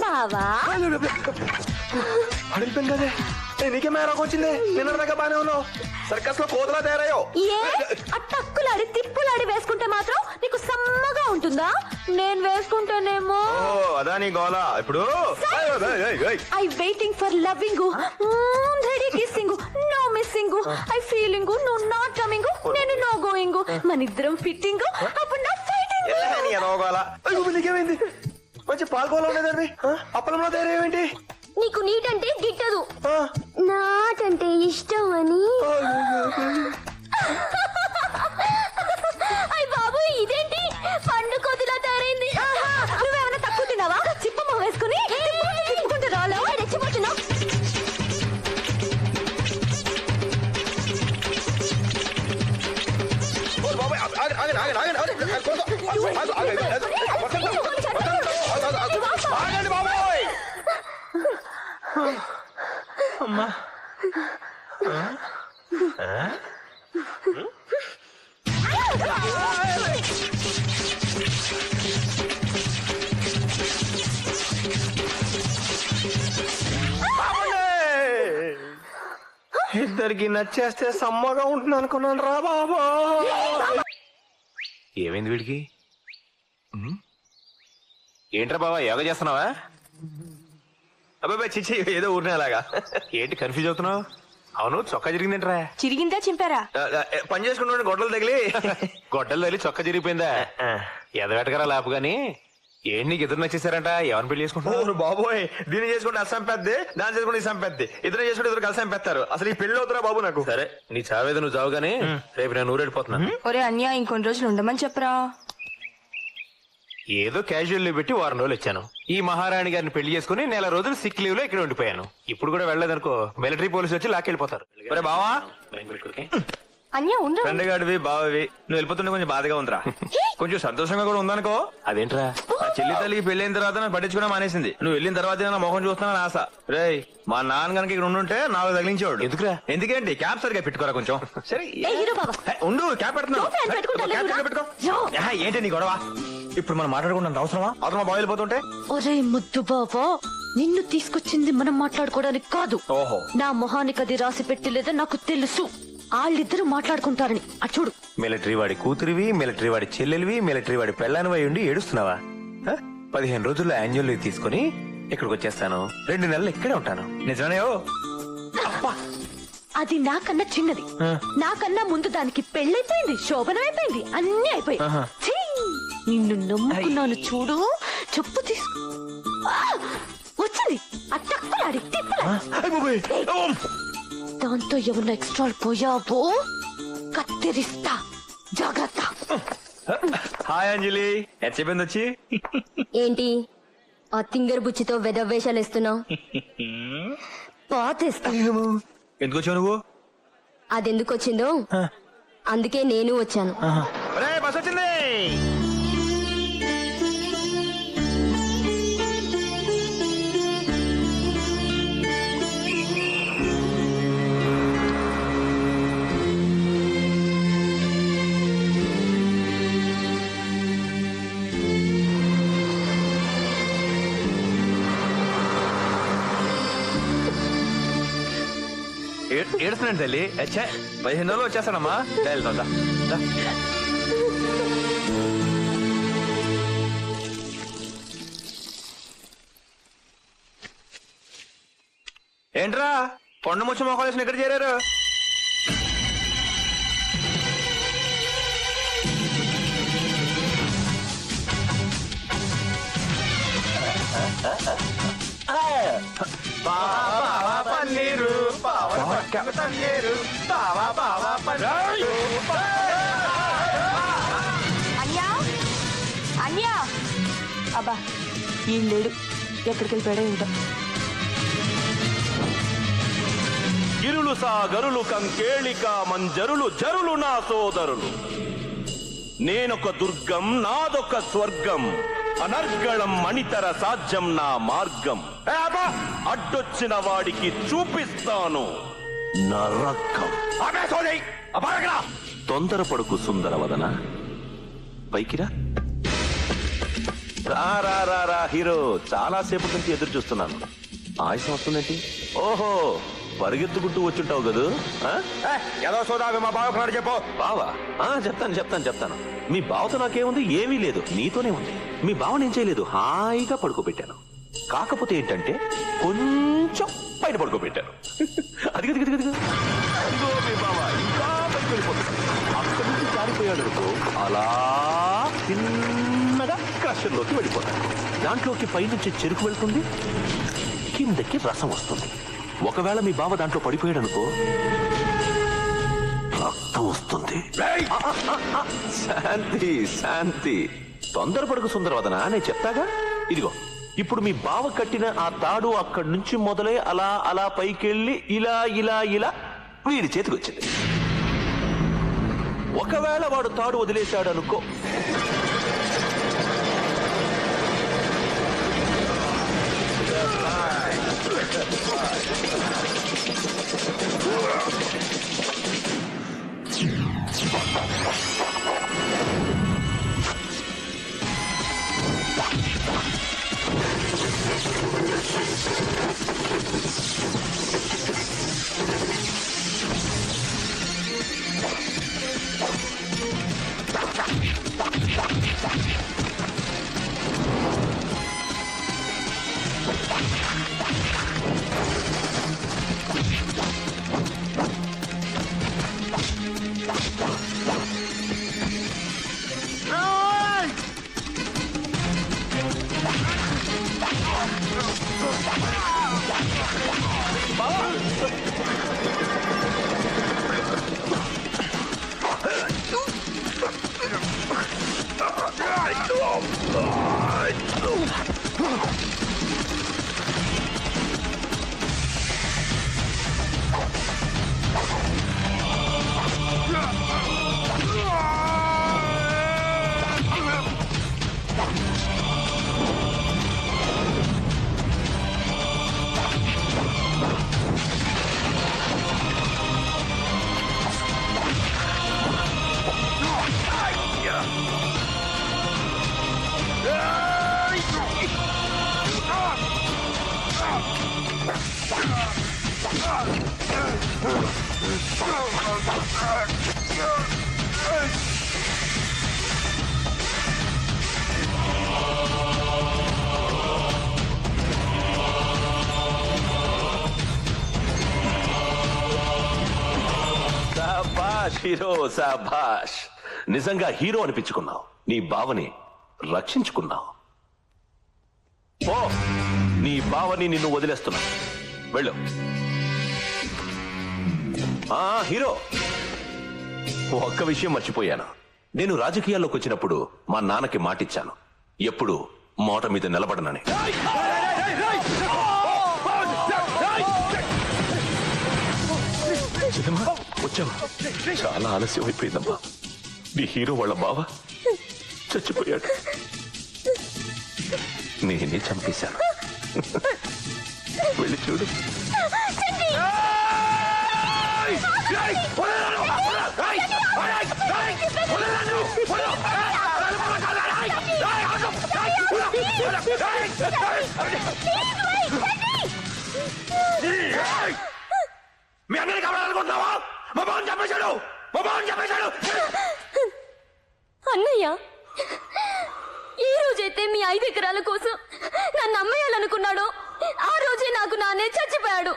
బావా? అడిగిపోయింది కదే నీకే మేరకు వచ్చింది? నిన్న దాకా బానే ఉన్నావు. సర్కస్లో కోతలా తయారయ్యో ఏ? ఆ టక్కులాడి తిప్పులాడి వేసుకుంటే మాత్రం నీకు సమ్మగా ఉంటుందా? నేను వేసుకుంటేనేమో అదా నీ గోల. ఇప్పుడు. I waiting for loving ready kissing no missing I feeling నువ్వు నాట్ కమింగ్ నేను నో గోయింగ్ మన ఇద్దరం ఫిట్టింగ్ అప్పుడు నా ఫైటింగ్ నీ నీకేమైంది? మంచి పాల్గోలో ఉండేదండి అప్పలంలో తయారేమేంటి నీకు నీట్ అంటే గిట్టదు. ఆ, నాట్ అంటే ఇష్టం అని అమ్మా. ఇద్దరికి నచ్చేస్తే సమ్మగా ఉంటుంది అనుకున్నాను రా బాబా. ఏమైంది వీడికి? ఏంట్రా బావా యోగా చేస్తున్నావా? అబ్బాయి చిచ్చి ఏదో ఊరినే అలాగా. ఏంటి కన్ఫ్యూజ్ అవుతున్నావు? అవును చొక్కా జరిగిందేంట్రా చిరిగిందా చింపారా? పని చేసుకుంటుండే గొడ్డలు తగిలి. గొడ్డలు తల్లి చొక్కా జరిగిపోయిందా ఎదవెటకరా లాపు గాని? ఏంటి నీకు ఇద్దరు నచ్చేసారంట? ఎవరిని పెళ్ళి చేసుకుంటున్నావు? ఓరు బాబోయ్ దీన్ని చేసుకుంటే అసం పెద్ది దాన్ని చేసుకుంటే ఇసం పెద్ది ఇద్దరు చేసుకుంటే ఇద్దరు కలిసి పెడతారు అసలు ఈ పెళ్ళి అవుతురా బాబు నాకు? సరే నీ చావేదో నువ్వు చావు గానీ రేపు నేను ఊరెళ్ళిపోతున్నా. ఒరే అన్య ఇంకొన్ని రోజులు ఉండమని చెప్పరా? ఏదో క్యాజువల్ లీవ్ పెట్టి వారం రోజులు ఇచ్చాను ఈ మహారాణి గారిని పెళ్ళి చేసుకుని నెల రోజులు సిక్ లీవ్లో ఇక్కడ ఉండిపోయాను. ఇప్పుడు కూడా వెళ్ళలేదనుకో మిలిటరీ పోలీసు వచ్చి లాక్కెళ్ళిపోతారు ఒరే బావా. అన్య ఉండరా ఫ్రెండ్ గాడివి బావవి నువ్వు వెళ్ళిపోతుంటే కొంచెం బాధగా ఉందిరా. కొంచెం సంతోషంగా కూడా ఉందనుకో. అదేంట్రా? చెల్లి తల్లికి పెళ్ళైన తర్వాత నన్ను పట్టించుకున్నా మానేసింది. నువ్వు వెళ్ళిన తర్వాత నా మొహం చూస్తానని ఆశ. రేయ్ మా నాన్న గనక ఇక్కడ ఉండుంటే నాకు తగిలించేవాడు. ఎందుకురా? ఎందుకేంటి? క్యాప్ సరిగా పెట్టుకోరా కొంచెం. సరే ఏ ఉండు క్యాప్ పెడుతున్నావు? పెట్టుకో. ఏంటి నీ గొడవ? ఇప్పుడు మనం మాట్లాడుకున్నంత అవసరమా? అవసరమా బాగా వెళ్ళిపోతుంటే ఒరే ముద్దు బాబా నిన్ను తీసుకొచ్చింది మనం మాట్లాడుకోవడానికి కాదు. ఓహో. నా మొహానికి అది రాసి పెట్టలేదో నాకు తెలుసు. వాళ్ళిద్దరూ మాట్లాడుకుంటారని. అటు చూడు. మిలిటరీ వాడి కూతురివి మిలిటరీ వాడి చెల్లెలివి మిలిటరీ వాడి పెళ్ళానివై ఉండి ఏడుస్తున్నావా? హ? పదిహేను రోజుల్లో యాన్యువల్ లీవ్ తీసుకుని ఇక్కడికి వచ్చేస్తాను రెండు నెలలు ఇక్కడే ఉంటాను. నిజమే ఓ? అది నాకన్నా చిన్నది. నాకన్నా ముందు దానికి పెళ్ళైపోయింది శోభనం అయిపోయింది అన్ని అయిపోయి ఛీ! నిన్ను నమ్ముకున్నాను చూడు. చెప్పు తీసుకో ఆ! వచ్చింది. తిప్పలాడి దాంతో ఏమన్నా ఎక్స్ట్రా పోయావో? కత్తిరిస్తా. జాగ్రత్త. Hi Anjali. ఎట్ చెప్పింది వచ్చి? ఏంటి? ఆ తింగర్ బుచ్చితో వెదవేషాలు ఇస్తున్నావు పాతేస్తా. ఎందుకు వచ్చావు నువ్వు? అదెందుకు వచ్చిందో? అందుకే నేను వచ్చాను. ఒరే బస్ వచ్చింది. ఏడుస్తున్నాను తల్లి. అచ్చా పదిహేను రోజులు వచ్చేస్తానమ్మా. దా, వెళ్దాం, దా. ఏంట్రా? కొండ ముచ్చి మొక్కలు ఎక్కడ చేరారు? చేరారు పన్నీరు. పన్నీరు బావా బావా పన్నీరు అన్యా అన్యా అబ్బా ఈ లేడు ఎక్కడికి వెళ్ళిపోయాడో ఉంటాం గిరులు సా కంకేళిక మంజరులు జరులు నా సోదరులు నేనొక దుర్గం నాదొక స్వర్గం అనర్గళం మణితర సాధ్యం నా మార్గం ఏ అబ్బా! అడ్డొచ్చిన వాడికి చూపిస్తాను నరకం. తొందరపడుకు సుందరవదన పైకిరా. రా రా రా రా హీరో. చాలా సేపటి నుంచి ఎదురు చూస్తున్నాను. ఆయుసం వస్తుందేంటి? ఓహో పరిగెత్తుకుంటూ వచ్చుంటావు కదూ? సోదావి మా బావకున్నాడు చెప్పు. బావా? ఆ, చెప్తాను చెప్తాను చెప్తాను. మీ బావతో నాకేముంది? ఏమీ లేదు. నీతోనే ఉంది. మీ బావని ఏం చేయలేదు? హాయిగా పడుకోబెట్టాను. కాకపోతే ఏంటంటే కొంచెం పైన పడుకోబెట్టాను అది అది అది అదిగో మీ బావ ఇంకా పైకి వెళ్ళిపోతాడు. అక్కడి నుంచి జారిపోయాడు అనుకో అలా చిన్నగా క్రషర్లోకి వెళ్ళిపోతాడు. దాంట్లోకి పైనుంచి చెరుకు వెళ్తుంది కిందకి రసం వస్తుంది. ఒకవేళ మీ బావ దాంట్లో పడిపోయాడు అనుకో రక్తం వస్తుంది. శాంతి శాంతి. తొందరపడకు సుందరవదన నేను చెప్తాగా? ఇదిగో. ఇప్పుడు మీ బావ కట్టిన ఆ తాడు అక్కడి నుంచి మొదలై అలా అలా పైకెళ్ళి ఇలా ఇలా ఇలా వీడి చేతికి వచ్చింది. ఒకవేళ వాడు తాడు వదిలేశాడు అనుకో Oh, my God. హీరో సాభాష్ నిజంగా హీరో అనిపించుకున్నావు. నీ బావని రక్షించుకున్నావు. ఓ నీ బావని నిన్ను వదిలేస్తున్నా. వెళ్ళు. ఆ హీరో! ఒక్క విషయం మర్చిపోయాను. నేను రాజకీయాల్లోకి వచ్చినప్పుడు మా నాన్నకి మాటిచ్చాను. ఎప్పుడు మోట మీద నిలబడనని. వచ్చావా చాలా ఆలస్యం అయిపోయిందమ్మా నీ హీరో వాళ్ళ బావ చచ్చిపోయాడు నేనే చంపేశాను వెళ్ళి చూడు మా చంపేశాడు మా చంపేశాడు అన్నయ్య ఈ రోజైతే మీ ఐదు ఎకరాల కోసం నన్ను అమ్మేయాలనుకున్నాడు ఆ రోజే నాకు నానే చచ్చిపోయాడు.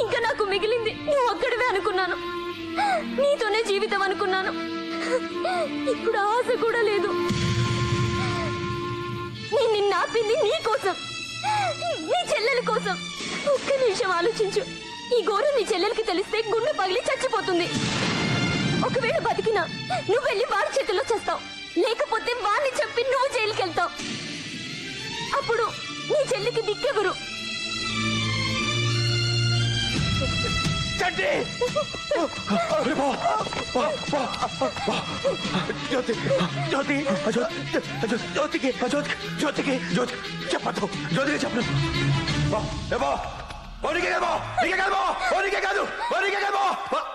ఇంకా నాకు మిగిలింది నువ్వు ఒక్కడివే అనుకున్నాను. నీతోనే జీవితం అనుకున్నాను. ఇప్పుడు ఆశ కూడా లేదు. నేను నిన్న ఆపింది నీ కోసం నీ చెల్లెల కోసం. ఒక్క నిమిషం ఆలోచించు. ఈ ఘోరం నీ చెల్లెలకి తెలిస్తే గుండె పగిలి చచ్చిపోతుంది. ఒకవేళ బతికినా నువ్వు వెళ్ళి వాడి చేతిలో చేస్తావు. లేకపోతే వాడిని చెప్పి నువ్వు జైలుకి వెళ్తావు అప్పుడు నీ చెల్లికి దిక్కెవరు జ్యోతి జ్యోతి జ్యోతికి జ్యోతికి జ్యోతికి జ్యోతి చెప్పదు జ్యోతికి చెప్పను. ఏమో ఓడికే కాదు నీకే కాదు ఓడికే కాదు! ఓడికే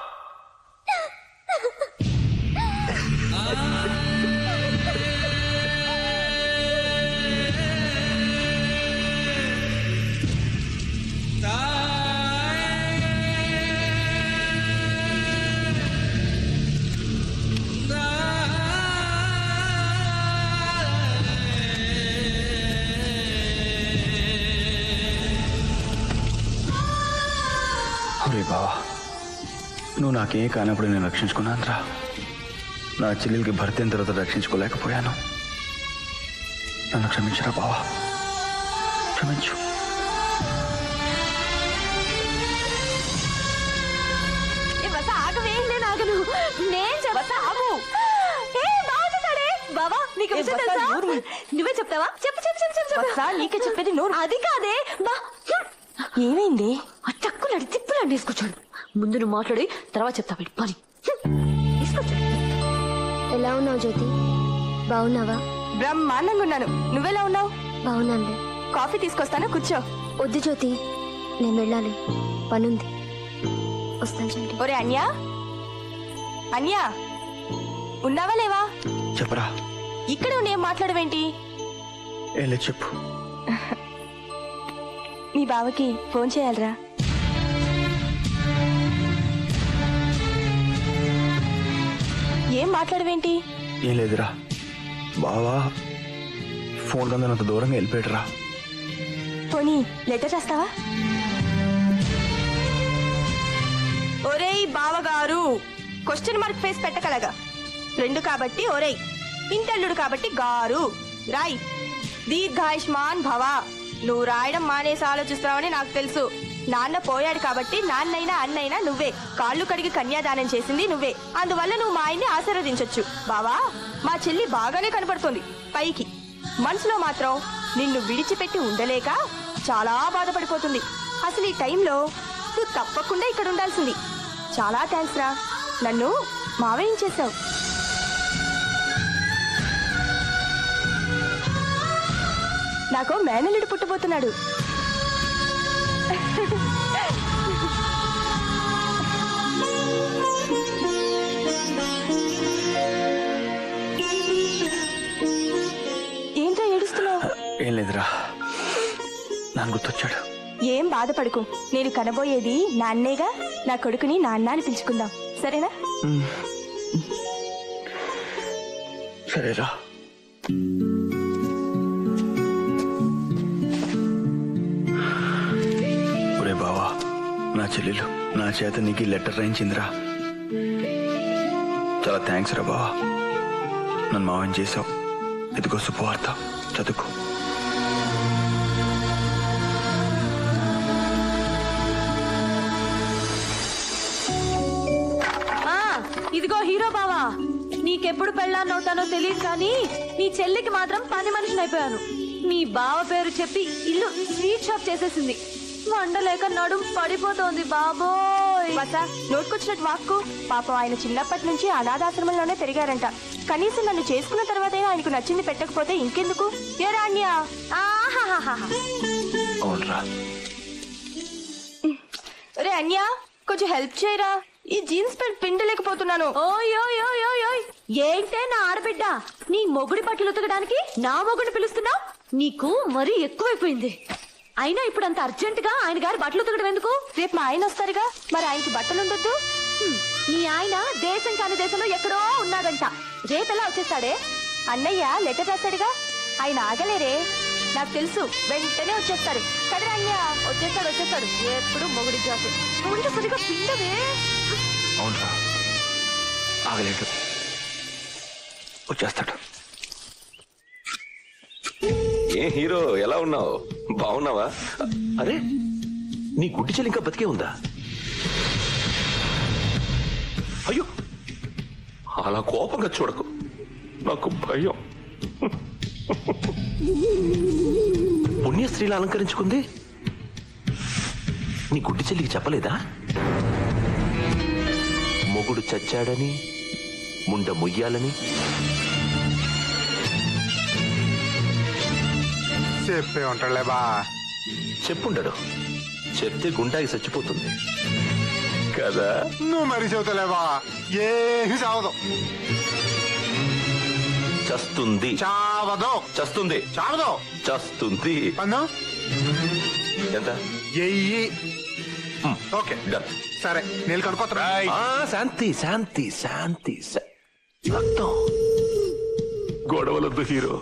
కాదు బావా నువ్వు నాకేం కానప్పుడు నేను రక్షించుకున్నాను రా నా చెల్లెలకి భర్త అయిన తర్వాత రక్షించుకోలేకపోయాను. నన్ను క్షమించరా బావా. క్షమించు. నువ్వే. చెప్తావా? చెప్పు చెప్పు చెప్పు చెప్పు. నీకే చెప్పేది నోరు. అది కాదే బా. ఏమైంది? ఆ చక్కులాడి తిప్పులాండి వేసుకొచ్చాడు ముందు నువ్వు మాట్లాడి తర్వాత చెప్తా వెళ్ళి పని. తీసుకొచ్చాడు. ఎలా ఉన్నావు జ్యోతి? బాగున్నావా? బ్రహ్మాండంగా ఉన్నాను. నువ్వెలా ఉన్నావు? బాగున్నానులే కాఫీ తీసుకొస్తాను? కూర్చో. వద్దు జ్యోతి. నేను వెళ్ళాలి. పనుంది. వస్తాను ఒరే అన్యా. అన్యా. ఉన్నావా లేవా? చెప్పరా. ఇక్కడ ఉండి ఏం మాట్లాడవేంటి? చెప్పు. మీ బావకి ఫోన్ చేయాలరా. ఏం మాట్లాడవేంటి? ఏం లేదురా. బావా ఫోన్ కన్నా అంత దూరంగా వెళ్ళిపోయాడురా. పోనీ లెటర్ రాస్తావా? ఒరేయ్ బావగారు క్వశ్చన్ మార్క్ ఫేస్ పెట్టగలగా రెండు కాబట్టి ఒరేయ్ ఇంటల్లుడు కాబట్టి గారు. రాయ్ దీర్ఘాయుష్మాన్ భవ. నువ్వు రాయడం మానేసి ఆలోచిస్తావని నాకు తెలుసు. నాన్న పోయాడు కాబట్టి నాన్నైనా అన్నైనా నువ్వే. కాళ్ళు కడిగి కన్యాదానం చేసింది నువ్వే. అందువల్ల నువ్వు మా ఆయన్ని ఆశీర్వదించొచ్చు. బావా మా చెల్లి బాగానే కనపడుతుంది. పైకి. మనసులో మాత్రం నిన్ను విడిచిపెట్టి ఉండలేక చాలా బాధపడిపోతుంది. అసలు ఈ టైంలో నువ్వు తప్పకుండా ఇక్కడ ఉండాల్సింది చాలా థ్యాంక్స్ రా. నన్ను మావేం చేశావు. నాకు మేనల్లుడు పుట్టబోతున్నాడు. ఏంటో ఏడుస్తున్నావు? ఏం లేదురా. నాన్న గుర్తొచ్చాడు. ఏం బాధపడకు. నేను కనబోయేది నాన్నేగా నా కొడుకుని నాన్న అని పిలుచుకుందాం. సరేనా? సరేరా. చెల్లెలు. నా చేత నీకు లెటర్ రాయించిందిరా. చాలా థ్యాంక్స్ రా బావా. నన్ను మావని చేసావు ఇదిగో శుభవార్త. చదువుకో. ఆ, ఇదిగో హీరో బావా. నీకెప్పుడు పెళ్ళాన్నవుతానో తెలియదు కానీ నీ చెల్లికి మాత్రం పని మనిషిని అయిపోయాను. నీ బావ పేరు చెప్పి ఇల్లు స్వీట్ షాప్ చేసేసింది. వండలేక నడుం పడిపోతోంది బాబోయ్. వస నోటుకొచ్చినట్టు వాక్కు. పాపం ఆయన చిన్నప్పటి నుంచి అనాథాశ్రమంలోనే పెరిగారంట. కనీసం నన్ను చేసుకున్న తర్వాత ఆయనకు నచ్చింది పెట్టకపోతే ఇంకెందుకు? ఏ రాణ్యా? రే అన్యా కొంచెం హెల్ప్ చేయరా? ఈ జీన్స్ ప్యాంట్ పిండలేకపోతున్నాను. ఏంటే నా ఆడబిడ్డ? నీ మొగుడి బట్టలు ఉతకడానికి నా మొగుడిని పిలుస్తున్నావు? నీకు మరీ ఎక్కువైపోయింది. అయినా ఇప్పుడు అంత అర్జెంట్గా ఆయన గారి బట్టలు ఉతకడం ఎందుకు? రేపు మా ఆయన వస్తారుగా. మరి ఆయనకి బట్టలు ఉండొద్దు? నీ ఆయన దేశం కాని దేశంలో ఎక్కడో ఉన్నాడంట. రేపెలా వచ్చేస్తాడే? అన్నయ్య లెటర్ రాశాడుగా. ఆయన ఆగలేరే. నాకు తెలుసు. వెంటనే వచ్చేస్తాడు. కదరా అన్య వచ్చేస్తాడు వచ్చేస్తాడు. ఎప్పుడు మొగుడి జాసు ముందు సరిగా పిండవే. అవునరా ఆగలేడు. వచ్చేస్తాడు. ఏ హీరో ఎలా ఉన్నావు? బాగున్నావా? అరే నీ గుడ్డి చెల్లి ఇంకా బతికే ఉందా? అయ్యో అలా కోపంగా చూడకు. నాకు భయం. పుణ్యస్త్రీలు అలంకరించుకుంది? నీ గుడ్డి చెల్లికి చెప్పలేదా? మొగుడు చచ్చాడని ముండ ముయ్యాలని చెప్పే ఉంటాడులే బా. చెప్పుండడు. చెప్తే గుండాకి చచ్చిపోతుంది. కదా? నువ్వు మరి చెబుతలేవా ఏమి చావదు. చస్తుంది. చావదు. చస్తుంది. చావదు. చస్తుంది. పన్ను ఎంత? ఎయ్యి ఓకే. డన్. సరే నీళ్ళు కనుకోతరా ఆ, శాంతి శాంతి శాంతి. శా- రక్తం గొడవలొద్దు హీరో.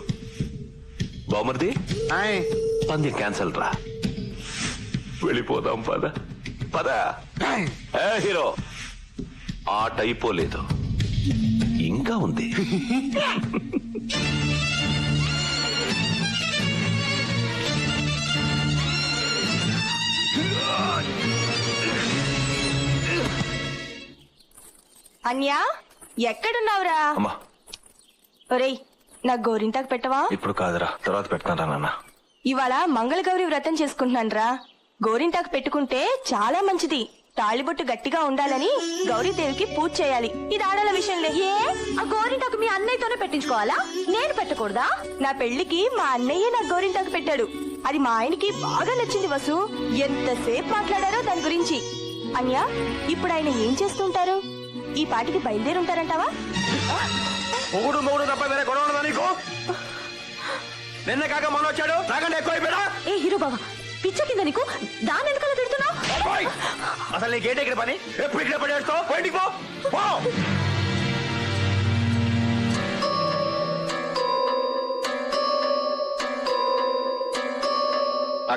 బామర్ది? పందెం క్యాన్సల్ రా. వెళ్ళిపోదాం పద. పద. హీరో. ఆట అయిపోలేదు ఇంకా ఉంది. అన్యా ఎక్కడున్నావురా? అమ్మా. ఒరేయ్ నా గోరింటాకు పెట్టవా? ఇప్పుడు కాదురా. తర్వాత పెడతాను నాన్న. ఇవాళ మంగళగౌరి వ్రతం చేసుకుంటున్నానురా. గోరింటాకు పెట్టుకుంటే చాలా మంచిది. తాళిబొట్టు గట్టిగా ఉండాలని గౌరీదేవికి పూజ చేయాలి. ఇది ఆడల విషయంలే ఏ? ఆ గోరింటాకు మీ అన్నయ్యతోనే పెట్టించుకోవాలా? నేను పెట్టకూడదా? నా పెళ్ళికి మా అన్నయ్య నా గోరింటాకు పెట్టాడు. అది మా ఆయనకి బాగా నచ్చింది వసు. ఎంతసేపు మాట్లాడారో దాని గురించి. అన్యా ఇప్పుడు ఆయన ఏం చేస్తుంటారు? ఈ పాటికి బయలుదేరుంటారంటావా? మొగుడు మొగుడు తప్ప వేరే గొడవ ఉండదా నీకు? నిన్న కాక మొన్న వచ్చాడు నాకంటే ఎక్కువ అయిపోయినా ఏ హీరో బాబా పిచ్చ కింద నీకు దాని ఎందుకలా తిడుతున్నావు? అసలు నీకేంటి ఇక్కడ పని? ఎప్పుడు ఇక్కడ పడేస్తావు? బయటికి పో!